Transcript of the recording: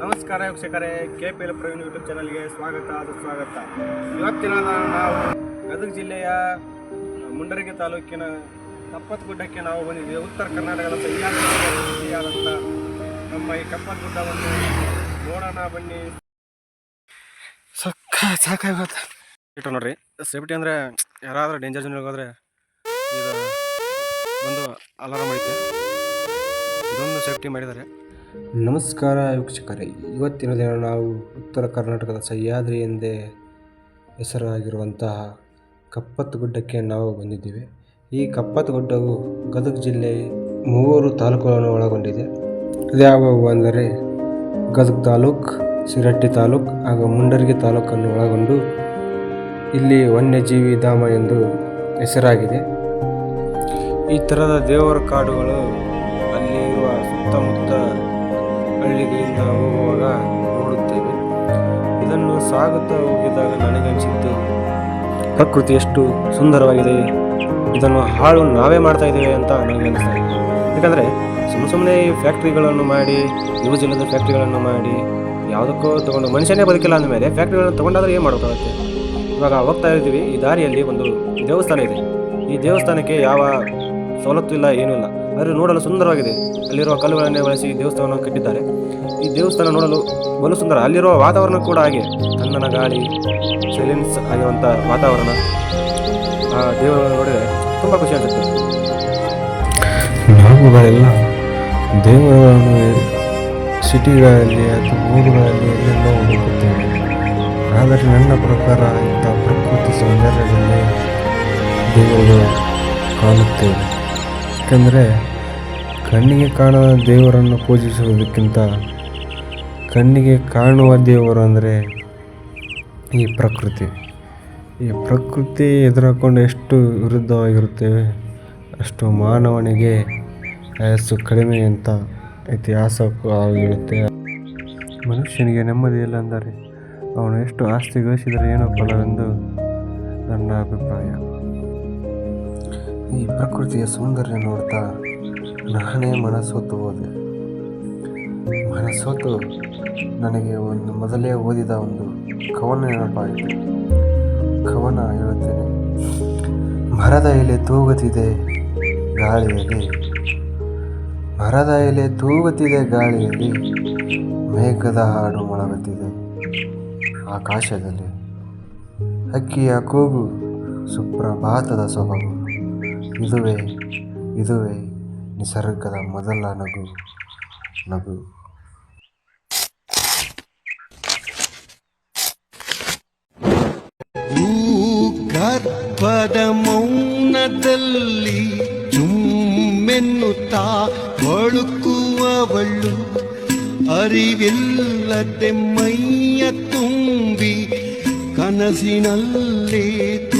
ನಮಸ್ಕಾರ ವೀಕ್ಷಕರೇ K P L Praveen YouTube ಚಾನಲ್ಗೆ ಸ್ವಾಗತ, ಸುಸ್ವಾಗತ. ಇವತ್ತಿನ ನಾವು ಗದಗ ಜಿಲ್ಲೆಯ ಮುಂಡರಗಿ ತಾಲೂಕಿನ ಕಪ್ಪತ್ಗುಡ್ಡಕ್ಕೆ ನಾವು ಬಂದಿದ್ದೀವಿ ಉತ್ತರ ಕರ್ನಾಟಕದ ಸರಿಯಾದಂಥ ನಮ್ಮ ಈ ಕಪ್ಪತ್ಗುಡ್ಡವನ್ನು ನೋಡೋಣ, ಬನ್ನಿ. ಸಕ್ಕ ಸಾಕಾಗುತ್ತೆ ಇಟ್ಟು ನೋಡ್ರಿ ಸೇಫ್ಟಿ ಅಂದರೆ ಯಾರಾದರೂ ಡೇಂಜರ್ ಜೋನಿಗೆ ಹೋದ್ರೆ ಇದು ಒಂದು ಅಲಾರಾಮ್ ಐತೆ. ಇದೊಂದು ಸೇಫ್ಟಿ ಮಾಡಿದ್ದಾರೆ. ನಮಸ್ಕಾರ ವೀಕ್ಷಕರೇ. ಇವತ್ತಿನ ದಿನ ನಾವು ಉತ್ತರ ಕರ್ನಾಟಕದ ಸಹ್ಯಾದ್ರಿ ಎಂದೇ ಹೆಸರಾಗಿರುವಂತಹ ಕಪ್ಪತ್ತು ಗುಡ್ಡಕ್ಕೆ ನಾವು ಬಂದಿದ್ದೇವೆ. ಈ ಕಪ್ಪತ್ತು ಗುಡ್ಡವು ಗದಗ ಜಿಲ್ಲೆ ಮೂವರು ತಾಲೂಕುಗಳನ್ನು ಒಳಗೊಂಡಿದೆ. ಅದ್ಯಾವುವು ಅಂದರೆ ಗದಗ ತಾಲೂಕ್ ಸಿರಟ್ಟಿ ತಾಲೂಕು, ಹಾಗೂ ಮುಂಡರಗಿ ತಾಲೂಕನ್ನು ಒಳಗೊಂಡು ಇಲ್ಲಿ ವನ್ಯಜೀವಿ ಧಾಮ ಎಂದು ಹೆಸರಾಗಿದೆ. ಈ ಥರದ ದೇವರ ಕಾಡುಗಳು ಸುತ್ತಮುತ್ತ ಹಳ್ಳಿಗಳಿಂದ ಹೋಗುವಾಗ ನೋಡುತ್ತೇವೆ. ಇದನ್ನು ಸಾಗುತ್ತಾ ಹೋಗಿದಾಗ ನನಗನ್ಸಿದ್ದು ಪ್ರಕೃತಿ ಎಷ್ಟು ಸುಂದರವಾಗಿದೆ. ಇದನ್ನು ಹಾಳು ನಾವೇ ಮಾಡ್ತಾ ಇದ್ದೇವೆ ಅಂತ ನನಗೆ ಅನಿಸ್ತಾ ಇದೆ ಯಾಕಂದರೆ ಸುಮ್ಮ ಸುಮ್ಮನೆ ಈ ಫ್ಯಾಕ್ಟ್ರಿಗಳನ್ನು ಮಾಡಿ ಯೂಸ್ ಇಲ್ಲದ ಫ್ಯಾಕ್ಟ್ರಿಗಳನ್ನು ಮಾಡಿ, ಯಾವುದಕ್ಕೂ ತೊಗೊಂಡು ಮನುಷ್ಯನೇ ಬದುಕಿಲ್ಲ ಅಂದಮೇಲೆ ಫ್ಯಾಕ್ಟ್ರಿಗಳನ್ನು ತೊಗೊಂಡಾದ್ರೆ ಏನು ಮಾಡೋಕ್ಕಾಗುತ್ತೆ ಇವಾಗ ಹೋಗ್ತಾ ಇದ್ದೀವಿ. ಈ ದಾರಿಯಲ್ಲಿ ಒಂದು ದೇವಸ್ಥಾನ ಇದೆ. ಈ ದೇವಸ್ಥಾನಕ್ಕೆ ಯಾವ ಸವಲತ್ತು ಇಲ್ಲ, ಏನೂ ಇಲ್ಲ. ಆದರೆ ನೋಡಲು ಸುಂದರವಾಗಿದೆ. ಅಲ್ಲಿರುವ ಕಲ್ಲುಗಳನ್ನೇ ಬಳಸಿ ದೇವಸ್ಥಾನವನ್ನು ಕಟ್ಟಿದ್ದಾರೆ. ಈ ದೇವಸ್ಥಾನ ನೋಡಲು ಬಲು ಸುಂದರ. ಅಲ್ಲಿರುವ ವಾತಾವರಣ ಕೂಡ ಹಾಗೆ. ತಣ್ಣನ ಗಾಳಿ ಸೈಲೆನ್ಸ್ ಆಗಿರುವಂಥ ವಾತಾವರಣ. ಆ ದೇವರನ್ನು ನೋಡಿದರೆ ತುಂಬ ಖುಷಿ ಆಗುತ್ತೆ ನಾವುಗಳೆಲ್ಲ ದೇವರನ್ನು ಸಿಟಿಗಳಲ್ಲಿ ಅಥವಾ ಊರುಗಳಲ್ಲಿ ಎಲ್ಲೆಲ್ಲೋ ಹುಡುಕುತ್ತೇವೆ ಆದರೆ ನನ್ನ ಪ್ರಕಾರ ಇಂಥ ಪ್ರಕೃತಿ ಸೌಂದರ್ಯದಲ್ಲಿ ದೇವರು ಕಾಣುತ್ತೇವೆ. ಯಾಕಂದರೆ ಕಣ್ಣಿಗೆ ಕಾಣದ ದೇವರನ್ನು ಪೂಜಿಸುವುದಕ್ಕಿಂತ ಕಣ್ಣಿಗೆ ಕಾಣುವ ದೇವರು ಅಂದರೆ ಈ ಪ್ರಕೃತಿ. ಈ ಪ್ರಕೃತಿ ಎದುರಾಕೊಂಡು ಎಷ್ಟು ವಿರುದ್ಧವಾಗಿರುತ್ತೇವೆ ಅಷ್ಟು ಮಾನವನಿಗೆ ಆಯಸ್ಸು ಕಡಿಮೆ ಅಂತ ಇತಿಹಾಸಕ್ಕೂ ಆಗಿರುತ್ತೆ. ಮನುಷ್ಯನಿಗೆ ನೆಮ್ಮದಿ ಇಲ್ಲ ಅಂದರೆ ಅವನು ಎಷ್ಟು ಆಸ್ತಿ ಗಳಿಸಿದರೆ ಏನೋ ಫಲವೆಂದು ನನ್ನ ಅಭಿಪ್ರಾಯ. ಈ ಪ್ರಕೃತಿಯ ಸೌಂದರ್ಯ ನೋಡ್ತಾ ನಾನೇ ಮನಸ್ಸೊತ್ತು ಹೋದೆ. ಮನಸ್ಸೊತ್ತು ನನಗೆ ಒಂದು ಮೊದಲೇ ಓದಿದ ಒಂದು ಕವನ ನೆನಪಾಯಿತು. ಕವನ ಹೇಳುತ್ತೇನೆ, ಮರದ ಎಲೆ ತೂಗುತ್ತಿದೆ ಗಾಳಿಯಲ್ಲಿ. ಮರದ ಎಲೆ ತೂಗುತ್ತಿದೆ ಗಾಳಿಯಲ್ಲಿ. ಮೇಘದ ಹಾಡು ಮೊಳಗುತ್ತಿದೆ ಆಕಾಶದಲ್ಲಿ. ಅಕ್ಕಿಯ ಕೂಗು ಸುಪ್ರಭಾತದ ಸೊಬಗು ಇದುವೇ ಇದುವೇ ನಿಸರ್ಗದ ಮೊದಲ ನಗು ನಗು. ಗರ್ಭದ ಮೌನದಲ್ಲಿ ಜುಮ್ಮೆನ್ನುತ್ತಾ ಬಳುಕುವವಳು. ಅರಿವಿಲ್ಲದೆ ಮೈಯ ತುಂಬಿ ಕನಸಿನಲ್ಲೇ